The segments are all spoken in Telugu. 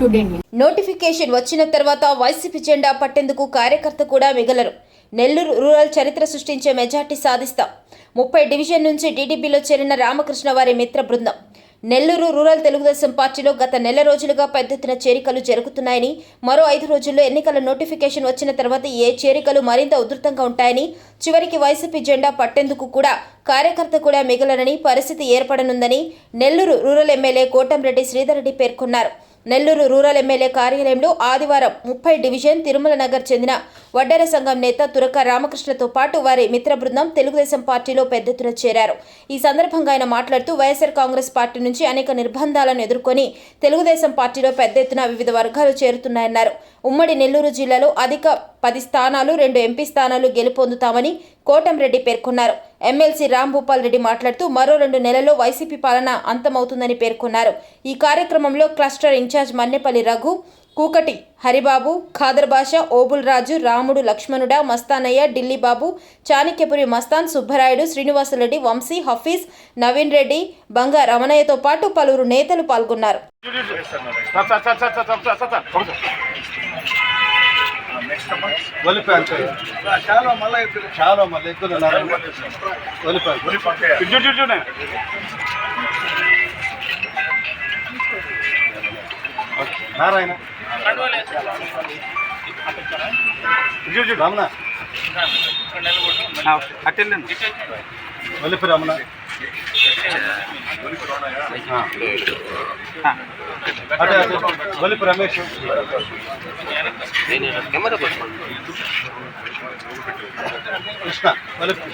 టుడే నోటిఫికేషన్ వచ్చిన తర్వాత వైసీపీ జెండా పట్టేందుకు కార్యకర్త కూడా మిగలరు. నెల్లూరు రూరల్ చరిత్ర సృష్టించే మెజార్టీ సాధిస్తాం. ముప్పై డివిజన్ నుంచి టీడీపీలో చేరిన రామకృష్ణ వారి మిత్ర బృందం. నెల్లూరు రూరల్ తెలుగుదేశం పార్టీలో గత నెల రోజులుగా పెద్ద ఎత్తున చేరికలు జరుగుతున్నాయని మరో ఐదు రోజుల్లో ఎన్నికల నోటిఫికేషన్ వచ్చిన తర్వాత ఏ చేరికలు మరింత ఉధృతంగా ఉంటాయని చివరికి వైసీపీ జెండా పట్టేందుకు కూడా కార్యకర్త కూడా మిగలనని పరిస్థితి ఏర్పడనుందని నెల్లూరు రూరల్ ఎమ్మెల్యే కోటంరెడ్డి శ్రీధర్ రెడ్డి పేర్కొన్నారు. నెల్లూరు రూరల్ ఎమ్మెల్యే కార్యాలయంలో ఆదివారం ముప్పై డివిజన్ తిరుమల నగర్ చెందిన వడ్డెర సంఘం నేత తురక రామకృష్ణతో పాటు వారి మిత్ర బృందం తెలుగుదేశం పార్టీలో పెద్ద ఎత్తున చేరారు. ఈ సందర్భంగా ఆయన మాట్లాడుతూ వైఎస్ఆర్ కాంగ్రెస్ పార్టీ నుంచి అనేక నిర్బంధాలను ఎదుర్కొని తెలుగుదేశం పార్టీలో పెద్ద ఎత్తున వివిధ వర్గాలు చేరుతున్నాయన్నారు. ఉమ్మడి నెల్లూరు జిల్లాలో అధిక పది స్థానాలు రెండు ఎంపీ స్థానాలు గెలుపొందుతామని కోటంరెడ్డి పేర్కొన్నారు. ఎమ్మెల్సీ రాంభూపాల్ రెడ్డి మాట్లాడుతూ మరో రెండు నెలల్లో వైసీపీ పాలన అంతమవుతుందని పేర్కొన్నారు. ఈ కార్యక్రమంలో క్లస్టర్ ఇన్ఛార్జ్ మన్నెపల్లి రఘు కూకటి హరిబాబు ఖాదర్భాష ఓబుల్ రాజు రాముడు లక్ష్మణుడ మస్తానయ్య ఢిల్లీబాబు చాణక్యపురి మస్తాన్ సుబ్బరాయుడు శ్రీనివాసరెడ్డి వంశీ హఫీజ్ నవీన్ రెడ్డి బంగా రమణయ్యతో పాటు పలువురు నేతలు పాల్గొన్నారు. నారాయణ. రమణ అటెండండి వెళ్ళిపో రమణ అదే వెళ్ళిపో రమేష్. కృష్ణ వెళ్ళిపో.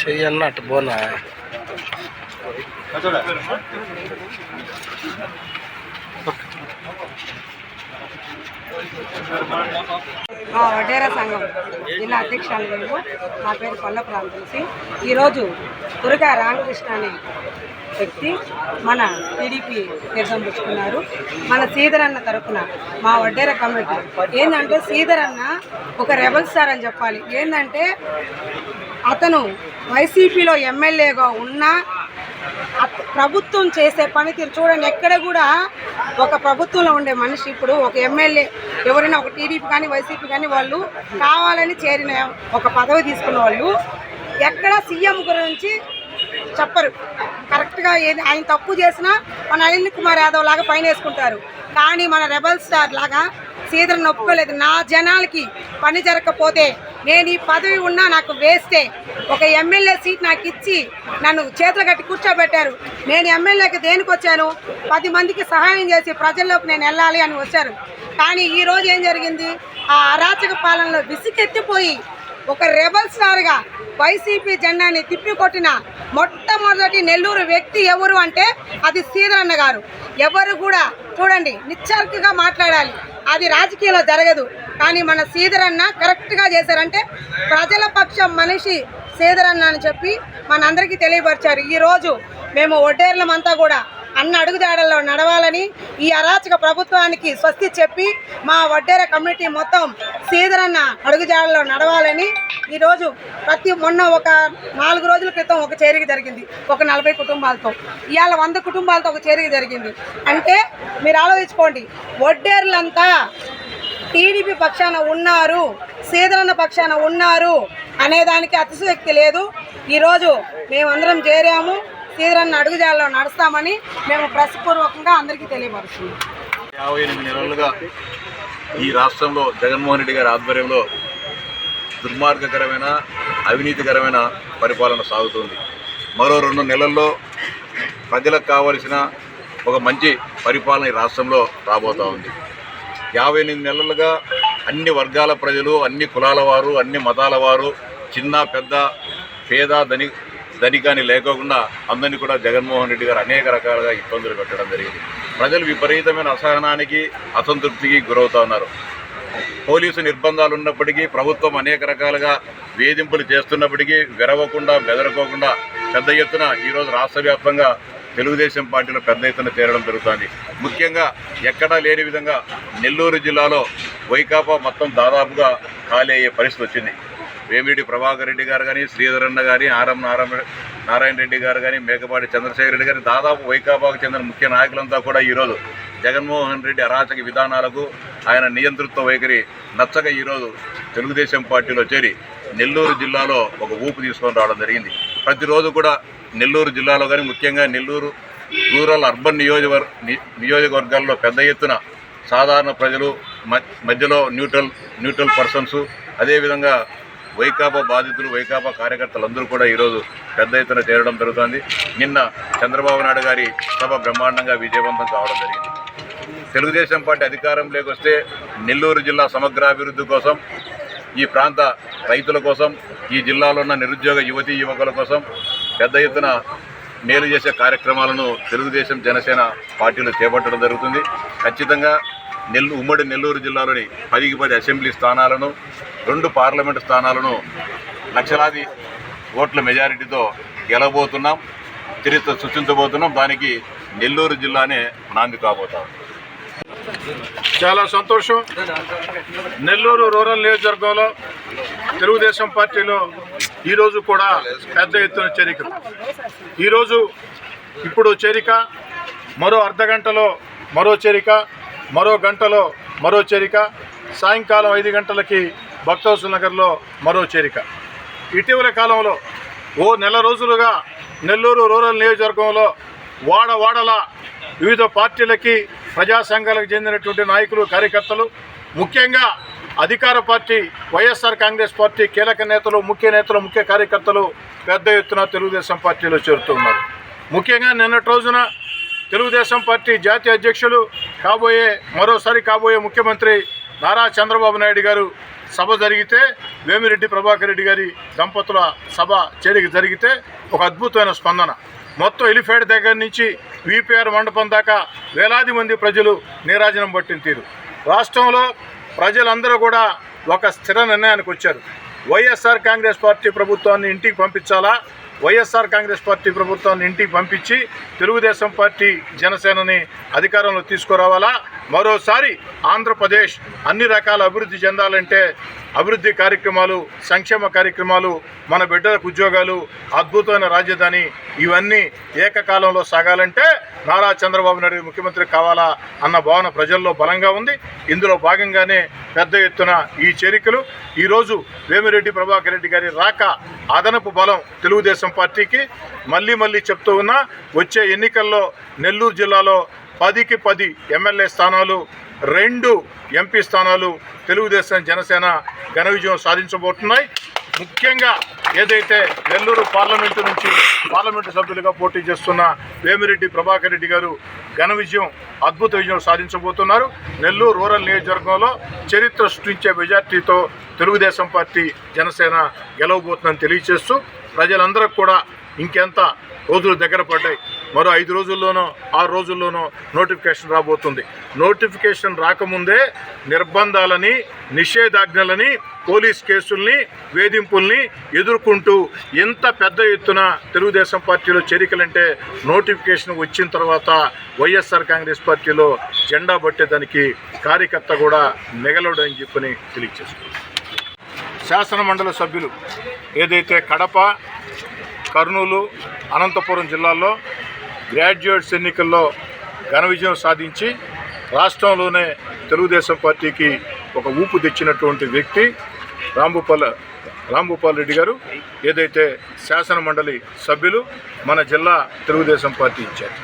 చెయ్యన్నట్టు పోనా? మా వడేరా సంఘం జిల్లా అధ్యక్షురాలు మేము మా పేరు కొల్ల ఈరోజు దుర్గా రామకృష్ణ అని వ్యక్తి మన టీడీపీ తీర్థం పుచ్చుకున్నారు. మన శ్రీధర్ అన్న తరఫున మా వడ్డేర కమిటీ. ఏంటంటే శ్రీధర్ అన్న ఒక రెబల్ స్టార్ అని చెప్పాలి. ఏంటంటే అతను వైసీపీలో ఎమ్మెల్యేగా ఉన్నా ప్రభుత్వం చేసే పనితీరు చూడండి ఎక్కడ కూడా ఒక ప్రభుత్వంలో ఉండే మనిషి ఇప్పుడు ఒక ఎమ్మెల్యే ఎవరైనా ఒక టీడీపీ కానీ వైసీపీ కానీ వాళ్ళు కావాలని చేరిన ఒక పదవి తీసుకున్న వాళ్ళు ఎక్కడ సీఎం గురించి చెప్పరు. కరెక్ట్గా ఏది ఆయన తప్పు చేసినా మన అనిల్ కుమార్ యాదవ్ లాగా పైన వేసుకుంటారు. కానీ మన రెబల్ స్టార్ లాగా సీదరని నొప్పుకోలేదు. నా జనాలకి పని జరగకపోతే నేను ఈ పదవి ఉన్నా నాకు వేస్తే ఒక ఎమ్మెల్యే సీట్ నాకు ఇచ్చి నన్ను చేతులు కట్టి కూర్చోబెట్టారు. నేను ఎమ్మెల్యేకి దేనికి వచ్చాను? పది మందికి సహాయం చేసి ప్రజల్లోకి నేను వెళ్ళాలి అని వచ్చారు. కానీ ఈరోజు ఏం జరిగింది? ఆ అరాచక పాలనలో విసుకెత్తిపోయి ఒక రెబల్ స్టార్గా వైసీపీ జెండాని తిప్పికొట్టిన మొట్టమొదటి నెల్లూరు వ్యక్తి ఎవరు అంటే అది సీదరన్న గారు. ఎవరు కూడా చూడండి నిశ్చర్కగా మాట్లాడాలి. అది రాజకీయంలో జరగదు. కానీ మన సీదరన్న కరెక్ట్గా చేశారంటే ప్రజల పక్షం మనిషి సీదరన్న అని చెప్పి మనందరికీ తెలియపరిచారు. ఈరోజు మేము ఒడ్డేర్లమంతా కూడా అన్న అడుగుదాడల్లో నడవాలని ఈ అరాచక ప్రభుత్వానికి స్వస్తి చెప్పి మా వడ్డేర కమ్యూనిటీ మొత్తం సీదరన్న అడుగుజాడల్లో నడవాలని ఈరోజు ప్రతి మొన్న ఒక నాలుగు రోజుల క్రితం ఒక చేరిక జరిగింది. ఒక నలభై కుటుంబాలతో. ఇవాళ వంద కుటుంబాలతో ఒక చేరిక జరిగింది. అంటే మీరు ఆలోచించుకోండి. వడ్డేర్లంతా టీడీపీ పక్షాన ఉన్నారు సీదరన్న పక్షాన ఉన్నారు అనేదానికి అతిశక్తి లేదు. ఈరోజు మేమందరం చేరాము. సీదరన్న అడుగుజాలలో నడుస్తామని మేము ప్రశ్నపూర్వకంగా అందరికీ తెలియపరుస్తున్నాం. యాభై ఎనిమిది నెలలుగా ఈ రాష్ట్రంలో జగన్మోహన్ రెడ్డి గారి ఆధ్వర్యంలో దుర్మార్గకరమైన అవినీతికరమైన పరిపాలన సాగుతుంది. మరో రెండు నెలల్లో ప్రజలకు కావలసిన ఒక మంచి పరిపాలన ఈ రాష్ట్రంలో రాబోతూ ఉంది. యాభై ఎనిమిది నెలలుగా అన్ని వర్గాల ప్రజలు అన్ని కులాల వారు అన్ని మతాల వారు చిన్న పెద్ద పేద ధని ధనికాని లేకోకుండా అందరినీ కూడా జగన్మోహన్ రెడ్డి గారు అనేక రకాలుగా ఇబ్బందులు పెట్టడం జరిగింది. ప్రజలు విపరీతమైన అసహనానికి అసంతృప్తికి గురవుతూ ఉన్నారు. పోలీసు నిర్బంధాలు ఉన్నప్పటికీ ప్రభుత్వం అనేక రకాలుగా వేధింపులు చేస్తున్నప్పటికీ విరవకుండా బెదరకోకుండా పెద్ద ఎత్తున ఈరోజు రాష్ట్ర వ్యాప్తంగా తెలుగుదేశం పార్టీలో పెద్ద ఎత్తున చేరడం జరుగుతోంది. ముఖ్యంగా ఎక్కడా లేని విధంగా నెల్లూరు జిల్లాలో వైకాపా మొత్తం దాదాపుగా ఖాళీ అయ్యే పరిస్థితి వచ్చింది. వేమిరెడ్డి ప్రభాకర్ రెడ్డి గారు కానీ శ్రీధరన్న గారి ఆరం నారాయణ నారాయణ రెడ్డి గారు కానీ మేకపాటి చంద్రశేఖర రెడ్డి గారి దాదాపు వైకాపాకు చెందిన ముఖ్య నాయకులంతా కూడా ఈరోజు జగన్మోహన్ రెడ్డి అరాచక విధానాలకు ఆయన నియంతృత్వ వైఖరి నచ్చక ఈరోజు తెలుగుదేశం పార్టీలో చేరి నెల్లూరు జిల్లాలో ఒక ఊపు తీసుకొని రావడం జరిగింది. ప్రతిరోజు కూడా నెల్లూరు జిల్లాలో కానీ ముఖ్యంగా నెల్లూరు రూరల్ అర్బన్ నియోజకవర్ నియోజకవర్గాల్లో పెద్ద ఎత్తున సాధారణ ప్రజలు మ- మధ్యలో న్యూట్రల్ న్యూట్రల్ పర్సన్స్ అదేవిధంగా వైకాపా బాధితులు వైకాపా కార్యకర్తలందరూ కూడా ఈరోజు పెద్ద ఎత్తున చేరడం జరుగుతోంది. నిన్న చంద్రబాబు నాయుడు గారి సభ బ్రహ్మాండంగా విజయవంతం కావడం జరిగింది. తెలుగుదేశం పార్టీ అధికారంలోకి వస్తే నెల్లూరు జిల్లా సమగ్రాభివృద్ధి కోసం ఈ ప్రాంత రైతుల కోసం ఈ జిల్లాలో ఉన్న నిరుద్యోగ యువతీ యువకుల కోసం పెద్ద ఎత్తున మేలు చేసే కార్యక్రమాలను తెలుగుదేశం జనసేన పార్టీలు చేపట్టడం జరుగుతుంది. ఖచ్చితంగా నెల్లు ఉమ్మడి నెల్లూరు జిల్లాలోని పదికి పది అసెంబ్లీ స్థానాలను రెండు పార్లమెంటు స్థానాలను లక్షలాది ఓట్ల మెజారిటీతో గెలవబోతున్నాం చరిత్ర సృష్టించబోతున్నాం. దానికి నెల్లూరు జిల్లానే నాంది కాబోతాం చాలా సంతోషం. నెల్లూరు రూరల్ నియోజకవర్గంలో తెలుగుదేశం పార్టీలో ఈరోజు కూడా పెద్ద ఎత్తున చేరిక. ఈరోజు ఇప్పుడు చేరిక మరో అర్ధ గంటలో మరో చేరిక. మరో గంటలో మరో చేరిక. సాయంకాలం ఐదు గంటలకి భక్తవసల్ నగర్లో మరో చేరిక. ఇటీవల కాలంలో ఓ నెల రోజులుగా నెల్లూరు రూరల్ నియోజకవర్గంలో వాడ వాడల వివిధ పార్టీలకి ప్రజా సంఘాలకు చెందినటువంటి నాయకులు కార్యకర్తలు ముఖ్యంగా అధికార పార్టీ వైఎస్ఆర్ కాంగ్రెస్ పార్టీ కీలక నేతలు ముఖ్య నేతలు ముఖ్య కార్యకర్తలు పెద్ద ఎత్తున తెలుగుదేశం పార్టీలో చేరుతున్నారు. ముఖ్యంగా నిన్నటి రోజున తెలుగుదేశం పార్టీ జాతీయ అధ్యక్షులు కాబోయే మరోసారి కాబోయే ముఖ్యమంత్రి నారా చంద్రబాబు నాయుడు గారు సభ జరిగితే వేమిరెడ్డి ప్రభాకర్ రెడ్డి గారి దంపతుల సభ చేరిక జరిగితే ఒక అద్భుతమైన స్పందన. మొత్తం ఎలిఫేడ్ దగ్గర నుంచి విపిఆర్ మండపం దాకా వేలాది మంది ప్రజలు నీరాజనం పట్టిన తీరు రాష్ట్రంలో ప్రజలందరూ కూడా ఒక స్థిర నిర్ణయానికి వచ్చారు. వైఎస్ఆర్ కాంగ్రెస్ పార్టీ ప్రభుత్వాన్ని ఇంటికి పంపించాలా? వైఎస్ఆర్ కాంగ్రెస్ పార్టీ ప్రభుత్వాన్ని ఇంటికి పంపించి తెలుగుదేశం పార్టీ జనసేనని అధికారంలో తీసుకురావాలా? మరోసారి ఆంధ్రప్రదేశ్ అన్ని రకాల అభివృద్ధి చెందాలంటే అభివృద్ధి కార్యక్రమాలు సంక్షేమ కార్యక్రమాలు మన బిడ్డలకు ఉద్యోగాలు అద్భుతమైన రాజధాని ఇవన్నీ ఏకకాలంలో సాగాలంటే నారా చంద్రబాబు నాయుడు ముఖ్యమంత్రి కావాలా అన్న భావన ప్రజల్లో బలంగా ఉంది. ఇందులో భాగంగానే పెద్ద ఎత్తున ఈ చేరికలు. ఈరోజు వేమిరెడ్డి ప్రభాకర్ రెడ్డి గారి రాక అదనపు బలం తెలుగుదేశం పార్టీకి మళ్ళీ మళ్ళీ చెప్తూ ఉన్నా వచ్చే ఎన్నికల్లో నెల్లూరు జిల్లాలో పదికి పది ఎమ్మెల్యే స్థానాలు రెండు ఎంపీ స్థానాలు తెలుగుదేశం జనసేన ఘన విజయం సాధించబోతున్నాయి. ముఖ్యంగా ఏదైతే నెల్లూరు పార్లమెంటు నుంచి పార్లమెంటు సభ్యులుగా పోటీ చేస్తున్న వేమిరెడ్డి ప్రభాకర్ రెడ్డి గారు ఘన విజయం అద్భుత విజయం సాధించబోతున్నారు. నెల్లూరు రూరల్ నియోజకవర్గంలో చరిత్ర సృష్టించే మెజార్టీతో తెలుగుదేశం పార్టీ జనసేన గెలవబోతుందని తెలియజేస్తూ ప్రజలందరూ కూడా ఇంకెంత రోజులు దగ్గర పడ్డాయి. మరో ఐదు రోజుల్లోనో ఆరు రోజుల్లోనో నోటిఫికేషన్ రాబోతుంది. నోటిఫికేషన్ రాకముందే నిర్బంధాలని నిషేధాజ్ఞలని పోలీస్ కేసుల్ని వేధింపుల్ని ఎదుర్కొంటూ ఎంత పెద్ద ఎత్తున తెలుగుదేశం పార్టీలో చేరికలంటే నోటిఫికేషన్ వచ్చిన తర్వాత వైఎస్ఆర్ కాంగ్రెస్ పార్టీలో జెండా పట్టేదానికి కార్యకర్త కూడా మిగలడని చెప్పని తెలియజేస్తుంది శాసనమండలి సభ్యులు ఏదైతే కడప కర్నూలు అనంతపురం జిల్లాల్లో గ్రాడ్యుయేట్స్ ఎన్నికల్లో ఘన విజయం సాధించి రాష్ట్రంలోనే తెలుగుదేశం పార్టీకి ఒక ఊపు తెచ్చినటువంటి వ్యక్తి రాంభూపాల్ రాంభూపాల్ రెడ్డి గారు ఏదైతే శాసన మండలి సభ్యులు మన జిల్లా తెలుగుదేశం పార్టీ ఇచ్చారు